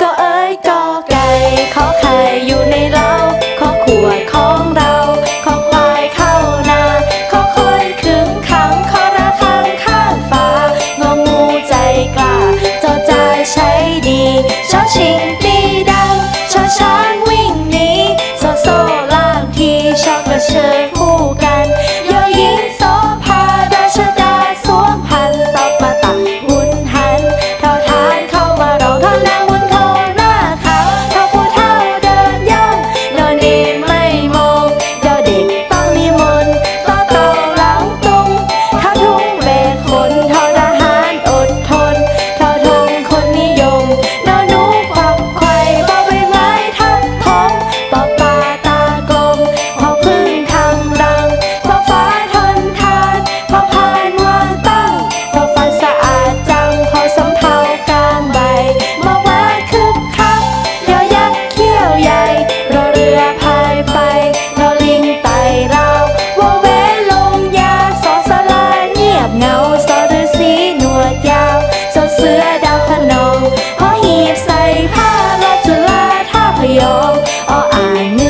ก็เอ้ยก็ไก่ขอไข่อยู่ในเล้าขอขวดของเราขอควายเข้านาขอคนคึงขังขอระคังข้างฟ้างองูใจกล้าจอจายใช้ดีชอชิง all I know.